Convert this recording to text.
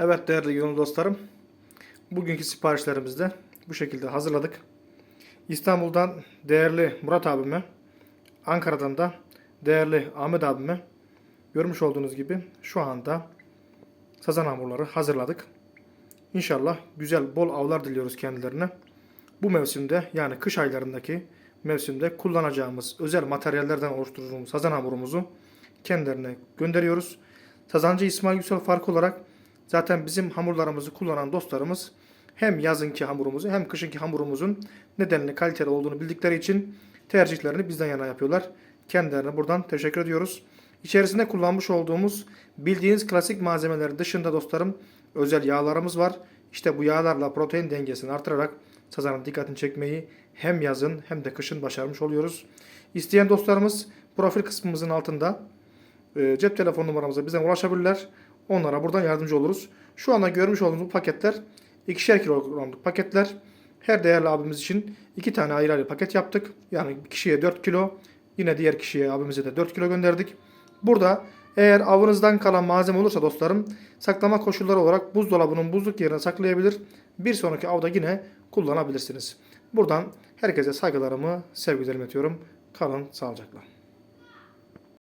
Evet değerli gönül dostlarım. Bugünkü siparişlerimizi de bu şekilde hazırladık. İstanbul'dan değerli Murat abime, Ankara'dan da değerli Ahmet abime görmüş olduğunuz gibi şu anda sazan hamurları hazırladık. İnşallah güzel bol avlar diliyoruz kendilerine. Bu mevsimde yani kış aylarındaki mevsimde kullanacağımız özel materyallerden oluşturduğumuz sazan hamurumuzu kendilerine gönderiyoruz. Sazancı İsmail Yüksel farkı olarak zaten bizim hamurlarımızı kullanan dostlarımız hem yazınki hamurumuzu hem kışınki hamurumuzun nedenli kaliteli olduğunu bildikleri için tercihlerini bizden yana yapıyorlar. Kendilerine buradan teşekkür ediyoruz. İçerisinde kullanmış olduğumuz bildiğiniz klasik malzemeler dışında dostlarım özel yağlarımız var. İşte bu yağlarla protein dengesini artırarak sazanın dikkatini çekmeyi hem yazın hem de kışın başarmış oluyoruz. İsteyen dostlarımız profil kısmımızın altında e, cep telefon numaramıza bizden ulaşabilirler. Onlara buradan yardımcı oluruz. Şu anda görmüş olduğunuz bu paketler ikişer kilogramlık paketler. Her değerli abimiz için iki tane ayrı ayrı paket yaptık. Yani kişiye 4 kilo, yine diğer kişiye abimize de 4 kilo gönderdik. Burada eğer avınızdan kalan malzeme olursa dostlarım saklama koşulları olarak buzdolabının buzluk yerine saklayabilir. Bir sonraki avda yine kullanabilirsiniz. Buradan herkese saygılarımı, sevgilerimi iletiyorum. Kalın sağlıcakla.